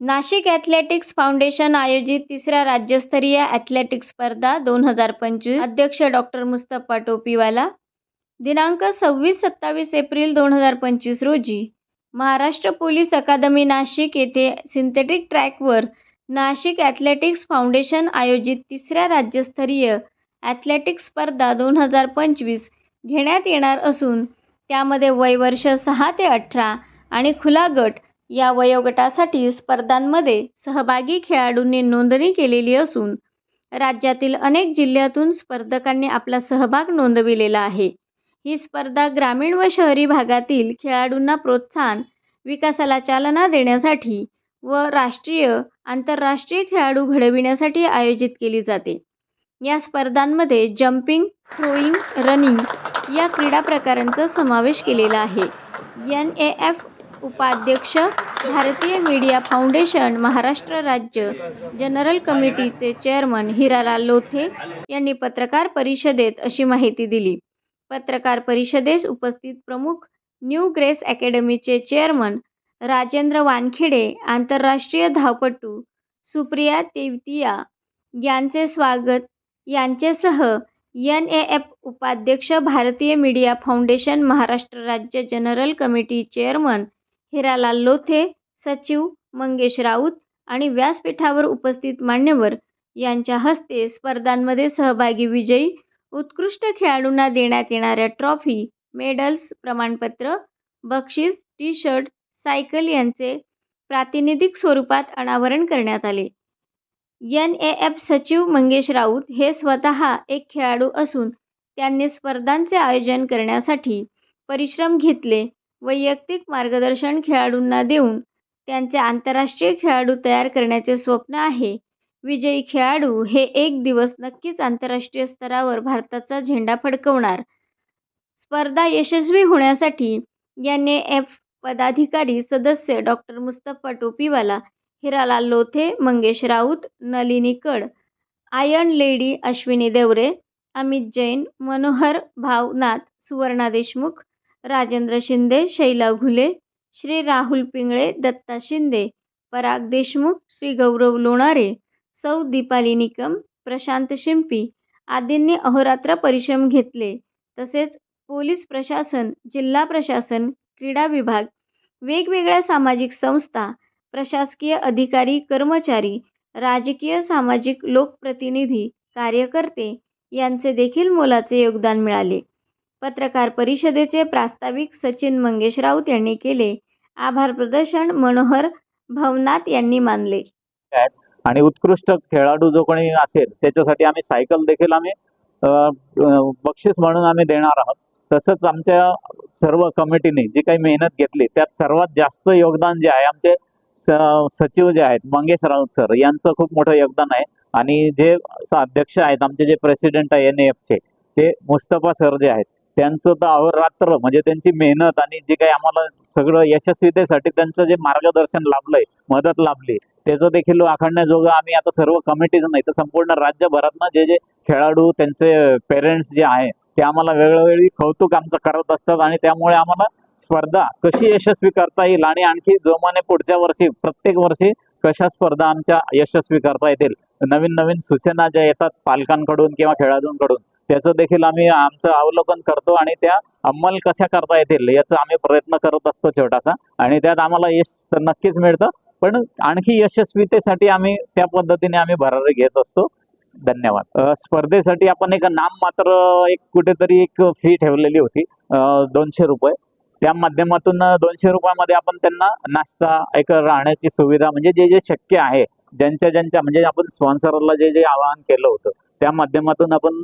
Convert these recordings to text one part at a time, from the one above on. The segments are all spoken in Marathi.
नाशिक ॲथलेटिक्स फाउंडेशन आयोजित तिसऱ्या राज्यस्तरीय ॲथलेटिक्स स्पर्धा दोन हजार पंचवीस. अध्यक्ष डॉक्टर मुस्तफा टोपीवाला. दिनांक सव्वीस सत्तावीस एप्रिल दोन हजार पंचवीस रोजी महाराष्ट्र पोलीस अकादमी नाशिक येथे सिंथेटिक ट्रॅकवर नाशिक ॲथलेटिक्स फाउंडेशन आयोजित तिसऱ्या राज्यस्तरीय ॲथलेटिक्स स्पर्धा दोन हजार पंचवीस घेण्यात येणार असून त्यामध्ये वय वर्ष सहा ते अठरा आणि खुला गट या वयोगटासाठी स्पर्धांमध्ये सहभागी खेळाडूंनी नोंदणी केलेली असून राज्यातील अनेक जिल्ह्यातून स्पर्धकांनी आपला सहभाग नोंदविलेला आहे. ही स्पर्धा ग्रामीण व शहरी भागातील खेळाडूंना प्रोत्साहन विकासाला चालना देण्यासाठी व राष्ट्रीय आंतरराष्ट्रीय खेळाडू घडविण्यासाठी आयोजित केली जाते. या स्पर्धांमध्ये जम्पिंग थ्रोईंग रनिंग या क्रीडा प्रकारांचा समावेश केलेला आहे. एन ए एफ उपाध्यक्ष भारतीय मीडिया फाउंडेशन महाराष्ट्र राज्य जनरल कमिटीचे चेअरमन हिरालाल लोथे यांनी पत्रकार परिषदेत अशी माहिती दिली. पत्रकार परिषदेस उपस्थित प्रमुख न्यू ग्रेस अकॅडमीचे चेअरमन राजेंद्र वानखेडे आंतरराष्ट्रीय धावपटू सुप्रिया तेवतिया यांचे स्वागत यांचेसह एन ए एफ उपाध्यक्ष भारतीय मीडिया फाउंडेशन महाराष्ट्र राज्य general committee chairman Hiralal Lothe सचिव मंगेश राऊत आणि व्यासपीठावर उपस्थित मान्यवर यांच्या हस्ते स्पर्धांमध्ये सहभागी विजयी उत्कृष्ट खेळाडूंना देण्यात येणाऱ्या ट्रॉफी मेडल्स प्रमाणपत्र बक्षीस टी शर्ट सायकल यांचे प्रातिनिधिक स्वरूपात अनावरण करण्यात आले. एन ए एफ सचिव मंगेश राऊत हे स्वतः एक खेळाडू असून त्यांनी स्पर्धांचे आयोजन करण्यासाठी परिश्रम घेतले. वैयक्तिक मार्गदर्शन खेळाडूंना देऊन त्यांचे आंतरराष्ट्रीय खेळाडू तयार करण्याचे स्वप्न आहे. विजयी खेळाडू हे एक दिवस नक्कीच आंतरराष्ट्रीय स्तरावर भारताचा झेंडा फडकवणार. स्पर्धा यशस्वी होण्यासाठी एन ए एफ पदाधिकारी सदस्य doctor Mustafa Topiwala Hiralal Lothe Mangesh Raut Nalini Kad iron lady Ashwini Devre Amit Jain Manohar Bhavnath Suvarna Deshmukh Rajendra Shinde Shaila Ghule Shri Rahul Pingale Datta Shinde Parag Deshmukh Shri Gaurav Lonare Sau Deepali Nikam Prashant शिंपी आदींनी अहोरात्र परिश्रम घेतले. तसेच पोलीस प्रशासन जिल्हा प्रशासन क्रीडा विभाग वेगवेगळ्या सामाजिक संस्था प्रशासकीय अधिकारी कर्मचारी राजकीय सामाजिक लोकप्रतिनिधी कार्यकर्ते यांचे देखील मोलाचे योगदान मिळाले. पत्रकार परिषदेचे प्रास्ताविक सचिन मंगेश राऊत यांनी केले. आभार प्रदर्शन मनोहर भवनाथ यांनी मानले. आणि उत्कृष्ट खेळाडू जो कोणी असेल त्याच्यासाठी आम्ही सायकल देखील आम्ही बक्षीस म्हणून आम्ही देणार आहोत. तसंच आमच्या सर्व कमिटीने जी काही मेहनत घेतली त्यात सर्वात जास्त योगदान जे आहे आमचे स- सचिव जे आहेत मंगेश राऊत सर यांचं खूप मोठं योगदान आहे. आणि जे अध्यक्ष आहेत आमचे जे प्रेसिडेंट आहे एन एफचे ते मुस्तफा सर जे आहेत त्यांचं तर अहोरात्र म्हणजे त्यांची मेहनत आणि जे काही आम्हाला सगळं यशस्वीतेसाठी त्यांचं जे मार्गदर्शन लाभलंय मदत लाभली त्याचं देखील आखडण्याजोगं आम्ही आता सर्व कमिटीज नाही तर संपूर्ण राज्यभरातनं जे जे खेळाडू त्यांचे पेरेंट्स जे आहे ते आम्हाला वेळोवेळी कौतुक आमचं करत असतात आणि त्यामुळे आम्हाला स्पर्धा कशी यशस्वी करता येईल आणि आणखी जोमाने पुढच्या वर्षी प्रत्येक वर्षी कशा स्पर्धा आमच्या यशस्वी करता येतील? नवीन नवीन सूचना ज्या येतात पालकांकडून किंवा खेळाडूंकडून त्याचं देखील आम्ही आमचं अवलोकन करतो आणि त्या अंमल कशा करता येतील याचा आम्ही प्रयत्न करत असतो छोटासा. आणि त्यात आम्हाला यश तर नक्कीच मिळतं. पण आणखी यशस्वीतेसाठी आम्ही त्या पद्धतीने आम्ही भरारी घेत असतो. धन्यवाद. स्पर्धेसाठी आपण एक नाम मात्र एक कुठेतरी एक फी ठेवलेली होती. दोनशे रुपये. त्या माध्यमातून दोनशे रुपयामध्ये आपण त्यांना नाश्ता एक राहण्याची सुविधा म्हणजे जे जे शक्य आहे ज्यांच्या ज्यांच्या म्हणजे आपण स्पॉन्सरला जे जे आवाहन केलं होतं त्या माध्यमातून आपण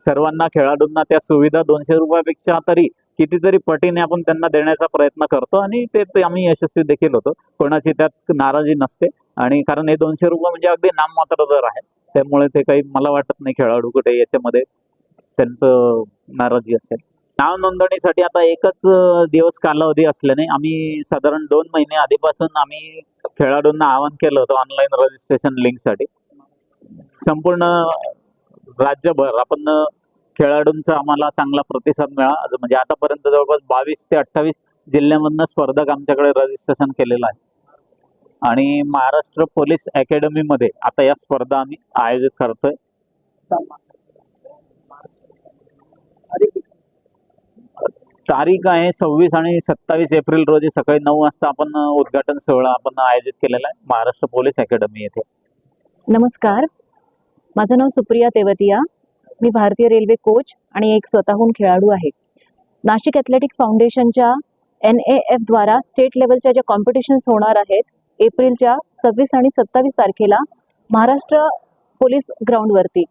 सर्वांना खेळाडूंना त्या सुविधा दोनशे रुपयापेक्षा तरी कितीतरी पटीने आपण त्यांना देण्याचा प्रयत्न करतो आणि ते ते आम्ही यशस्वी देखील होतो. कोणाची त्यात नाराजी नसते आणि कारण हे दोनशे रुपये म्हणजे अगदी नाममात्र दर आहे. त्यामुळे ते काही मला वाटत नाही खेळाडू कुठे याच्यामध्ये त्यांचं नाराजी असेल. नाव नोंदणीसाठी आता एकच दिवस कालावधी असल्याने आम्ही साधारण दोन महिने आधीपासून आम्ही खेळाडूंना आवाहन केलं होतं ऑनलाईन रजिस्ट्रेशन लिंकसाठी संपूर्ण राज्यभर आपण खेळाडूंचा आम्हाला चांगला प्रतिसाद मिळाला. म्हणजे आतापर्यंत जवळपास बावीस ते अठ्ठावीस जिल्ह्यामधनं स्पर्धक आमच्याकडे रजिस्ट्रेशन केलेलं आहे. आणि महाराष्ट्र पोलीस अकॅडमीमध्ये आता या स्पर्धा आम्ही आयोजित करतोय. तारीख आहे सव्वीस आणि सत्तावीस एप्रिल रोजी सकाळी नऊ वाजता आपण उद्घाटन सोहळा आपण आयोजित केलेला आहे महाराष्ट्र पोलीस अकॅडमी येथे. नमस्कार. माझं नाव सुप्रिया तेवतिया. मी भारतीय रेल्वे कोच आणि एक स्वतःहून खेळाडू आहे. नाशिक ॲथलेटिक फाउंडेशनच्या एन ए एफद्वारा स्टेट लेवलच्या ज्या कॉम्पिटिशन्स होणार आहेत एप्रिलच्या सव्वीस आणि सत्तावीस तारखेला महाराष्ट्र पोलीस ग्राउंडवरती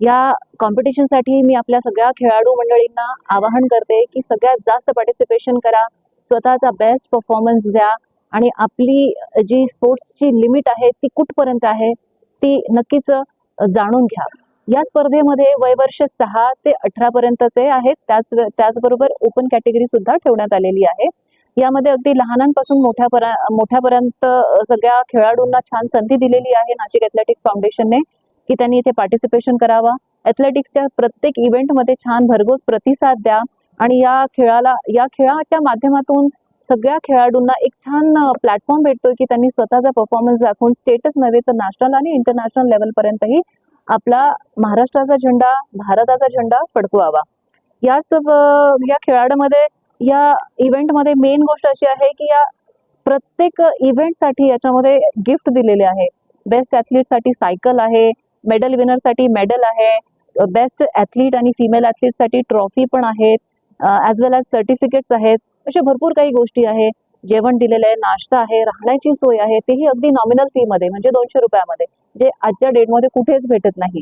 या कॉम्पिटिशनसाठी मी आपल्या सगळ्या खेळाडू मंडळींना आवाहन करते की सगळ्यात जास्त पार्टिसिपेशन करा स्वतःचा बेस्ट परफॉर्मन्स द्या आणि आपली जी स्पोर्ट्सची लिमिट आहे ती कुठपर्यंत आहे ती नक्कीच जाणून घ्या. या स्पर्धेमध्ये वयवर्ष सहा ते अठरा पर्यंतचे आहेत. त्याच त्याचबरोबर ओपन कॅटेगरी सुद्धा ठेवण्यात आलेली आहे. यामध्ये अगदी लहानांपासून मोठ्यापर्यंत मोठ्यापर्यंत सगळ्या खेळाडूंना छान संधी दिलेली आहे नाशिक ॲथलेटिक फाउंडेशनने की त्यांनी इथे पार्टिसिपेशन करावा. ॲथलेटिक्सच्या प्रत्येक इव्हेंटमध्ये छान भरघोस प्रतिसाद द्या. आणि या खेळाला या खेळाच्या माध्यमातून सगळ्या खेळाडूंना एक छान प्लॅटफॉर्म भेटतोय की त्यांनी स्वतःचा परफॉर्मन्स दाखवून स्टेटच नव्हे तर नॅशनल आणि इंटरनॅशनल लेवलपर्यंतही आपला महाराष्ट्राचा झेंडा भारताचा झेंडा फडकवावा. या सब या खेळाडूमध्ये या इव्हेंटमध्ये मेन गोष्ट अशी आहे की या प्रत्येक इव्हेंटसाठी याच्यामध्ये गिफ्ट दिलेले आहे. बेस्ट ॲथलीटसाठी सायकल आहे मेडल विनरसाठी मेडल आहे बेस्ट ॲथलीट आणि फिमेल ॲथलीटसाठी ट्रॉफी पण आहेत ॲज वेल ॲज सर्टिफिकेट्स आहेत. अशा भरपूर काही गोष्टी आहे. जेवण दिलेलं आहे नाश्ता आहे राहण्याची सोय आहे तेही अगदी नॉमिनल फीमध्ये म्हणजे दोनशे रुपयामध्ये जे आजच्या डेटमध्ये कुठेच भेटत नाही.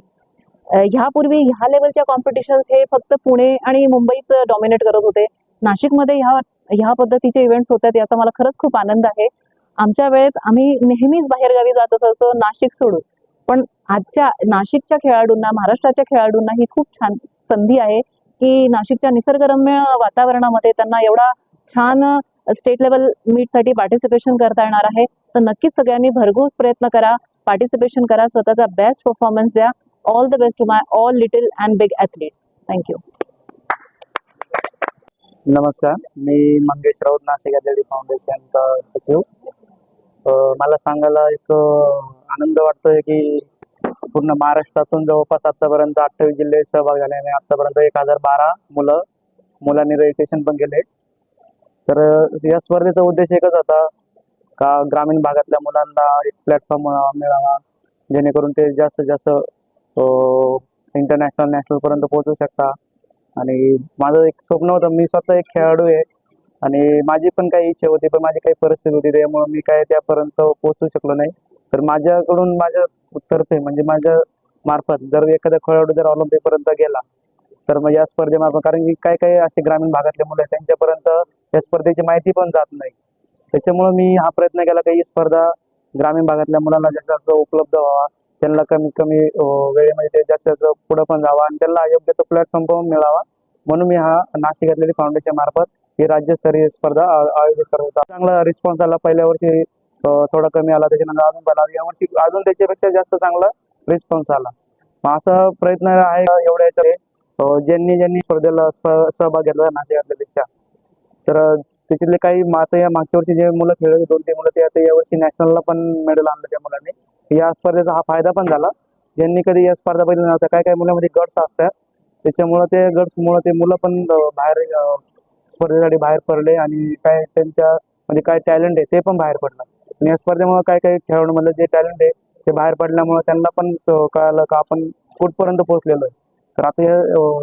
ह्यापूर्वी ह्या लेवलच्या कॉम्पिटिशन्स हे फक्त पुणे आणि मुंबईच डॉमिनेट करत होते. नाशिकमध्ये ह्या ह्या पद्धतीचे इव्हेंट्स होतात याचा मला खरंच खूप आनंद आहे. आमच्या वेळेत आम्ही नेहमीच बाहेरगावी जात असायचो नाशिक सोडून. पण आजच्या नाशिकच्या खेळाडूंना महाराष्ट्राच्या खेळाडूंना ही खूप छान संधी आहे की नाशिकच्या निसर्गरम्य वातावरणामध्ये त्यांना एवढा छान स्टेट लेवल मीटसाठी पार्टिसिपेशन करता येणार आहे. तर नक्कीच सगळ्यांनी भरघोस प्रयत्न करा. पार्टिसिपेशन करा. स्वतःचा बेस्ट परफॉर्मन्स द्या. All the best to my all little and big athletes thank you नमस्कार. मी मंगेश राऊत नाशिक ॲथलेटिक फाउंडेशनचा सचिव. मला सांगायला एक आनंद वाटतोय की पूर्ण महाराष्ट्रातून जवळपास आतापर्यंत अठ्ठावीस जिल्हे सहभाग झाले आणि आतापर्यंत एक हजार बारा मुलं मुलांनी रजिस्ट्रेशन पण केले. तर या स्पर्धेचा उद्देश एकच होता का ग्रामीण भागातल्या मुलांना एक प्लॅटफॉर्म मिळावा जेणेकरून ते जास्तीत जास्त इंटरनॅशनल नॅशनल पर्यंत पोहोचू शकता. आणि माझं एक स्वप्न होतं मी स्वतः एक खेळाडू आहे आणि माझी पण काही इच्छा होती पण माझी काही परिस्थिती होती त्यामुळे मी काय त्यापर्यंत पोहोचू शकलो नाही. तर माझ्याकडून माझ्या उत्तरते म्हणजे माझ्या मार्फत जर एखादा खेळाडू जर ऑलिम्पिकपर्यंत गेला तर मग या स्पर्धेमार्फत कारण की काय काय असे ग्रामीण भागातले मुलं आहेत त्यांच्यापर्यंत या स्पर्धेची माहिती पण जात नाही. त्याच्यामुळं मी हा प्रयत्न केला की ही स्पर्धा ग्रामीण भागातल्या मुलांना जास्त जास्त उपलब्ध व्हावा त्यांना कमीत कमी वेळेमध्ये ते जास्त जास्त पुढं पण जावा आणि त्यांना योग्य तो प्लॅटफॉर्म पण मिळावा. म्हणून मी हा नाशिक ॲथलेटिक फाउंडेशन मार्फत ही राज्यस्तरीय स्पर्धा आयोजित करत होता. चांगला रिस्पॉन्स आला. पहिल्या वर्षी थोडा कमी आला त्याच्यानंतर अजून पण आला. यावर्षी अजून त्याच्यापेक्षा जास्त चांगला रिस्पॉन्स आला. मग असा प्रयत्न आहे एवढ्या याच्यात? हो, ज्यांनी ज्यांनी स्पर्धेला सहभाग घेतला नाशिक तर त्याच्यातले काही मा- आता या मागच्या वर्षी जे मुलं खेळत होते दोन तीन मुलं ते आता यावर्षी नॅशनलला पण मेडल आणलं त्या मुलांनी. या स्पर्धेचा हा फायदा पण झाला. ज्यांनी कधी या स्पर्धा बघितल्या नव्हत्या काय काय मुलांमध्ये गट्स असतात. त्याच्यामुळं ते गट्समुळं ते मुलं पण बाहेर स्पर्धेसाठी बाहेर पडले आणि काय त्यांच्या म्हणजे काय टॅलेंट आहे ते पण बाहेर पडलं. आणि या स्पर्धेमुळे काय काय खेळाडूमधलं जे टॅलेंट आहे ते बाहेर पडल्यामुळे त्यांना पण कळालं का आपण कुठपर्यंत पोहोचलेलो आहे. तर आता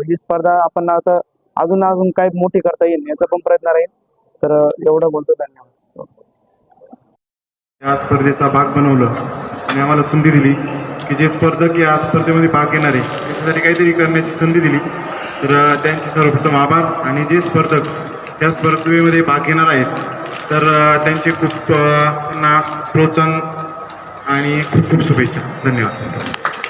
ही स्पर्धा आपण आता अजून अजून काय मोठी करता येईल याचा पण प्रयत्न राहील. तर एवढं बोलतो धन्यवाद. या स्पर्धेचा भाग बनवलं. आणि आम्हाला संधी दिली की जे स्पर्धक या स्पर्धेमध्ये भाग घेणार आहे त्याच्यासाठी काहीतरी करण्याची संधी दिली. तर त्यांचे सर्वप्रथम आभार. आणि जे स्पर्धक त्या स्पर्धेमध्ये भाग घेणार आहेत तर त्यांचे खूप त्यांना प्रोत्साहन आणि खूप खूप शुभेच्छा. धन्यवाद.